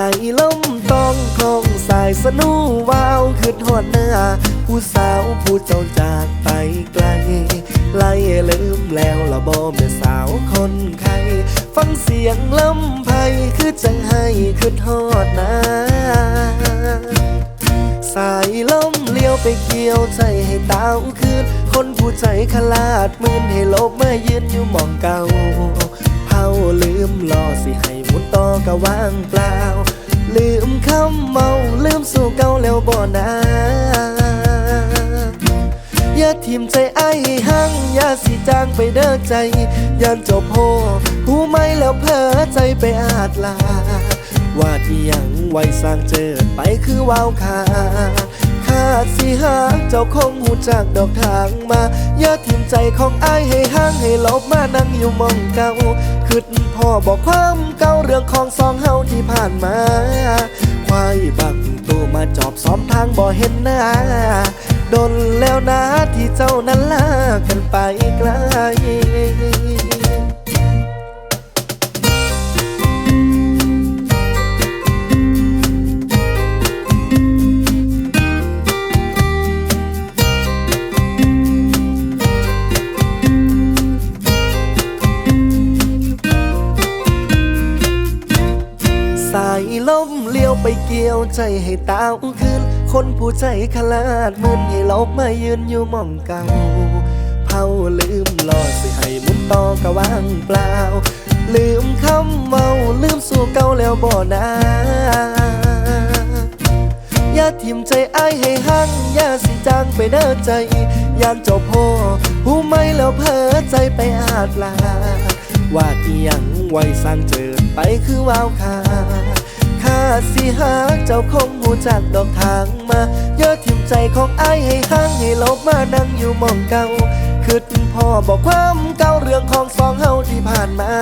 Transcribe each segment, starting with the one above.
ายลมต้องคลองสายสนูวาวขึ้นหอดหน้า ผู้สาวผู้เจ้าจากไปไกล ไล่ลืมแล้วละบอแม่สาวคนไข้ฟังเสียงลำไพคือจังให้ขึ้นหอดหน้าสายลมเลี้ยวไปเกี่ยวใจให้ตาวคืน คนผู้ใจขลาดมืนให้ลบมายืนอยู่มองเก่าเผาลืมรอสิให้หมุนต่อก็ว่างเปล่า นาอย่าทิมใจไอ้หังอย่าสิจางไปเด้อใจยันจบโพหูไม่แล้วเพลอใจไปอาจลาว่าที่ยังไว้สร้างเจอไปคือว้าวขาข้าสิหาเจ้าคงหูจากดอกทางมาอย่าทิมใจของไอ้ให้ห้างให้ลบมานั่งอยู่มองเก่าคิดพ่อบอกความเก่าเรื่องของสองเฮาที่ผ่านมา ควายบักตัวมาจอบซ้อมทางบ่เห็นหน้าดนแล้วนะที่เจ้านั้นลากันไปไกล ล้มเลี้ยวไปเกี่ยวใจให้ตาวขึ้นคนผู้ใจขลาดมึนให้ลบมายืนอยู่มองเก่าเผาลืมรอสิให้มุนต่อก็ว่างเปล่า ลืมคำเมาลืมสู่เก่าแล้วบ่นาอย่าทิมใจไอ้ายให้หังอย่าสิจางไปเด้อใจยานเจบโพหูไม่แล้วเพ้อใจไปอาจลาว่าที่ยังไว้สร้างเจิดไปคือว้าวขาข้า สิหาเจ้าคงหูจากดอกทางมาอย่าทิมใจของไอ้ายให้หังให้ลบมานั่งอยู่มองเก่าคิดพ่อบอกความเก่าเรื่องของสองเฮาที่ผ่านมา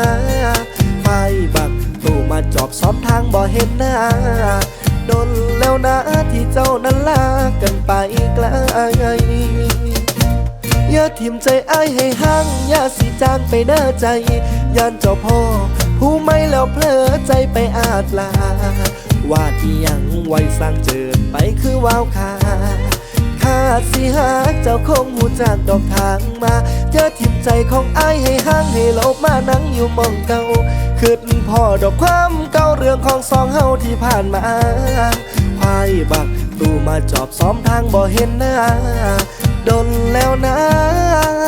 ไฟบักตู้มาจอบซ้อมทางบ่เห็นหน้าดนแล้วนะที่เจ้านั้นลากันไปไกลอย่าทิมใจไอ้ายให้ห้างอย่าสิจางไปเด้อใจยานเจ้าพ่อ ผู้ไหมแล้วเพลอใจไปอาจลา ว่าที่ยังไว้สร้างเจิดไปคือว้าวขาข้าสิหาเจ้าคงหูจากดอกทางมาอย่าทิมใจของอ้ายให้ห้างให้ลบมานั่งอยู่มองเก่าคิดพ่อดอกความเก่าเรื่องของสองเฮาที่ผ่านมาควายบักตู้มาจอบซ้อมทางบ่เห็นหน้าดนแล้วนะ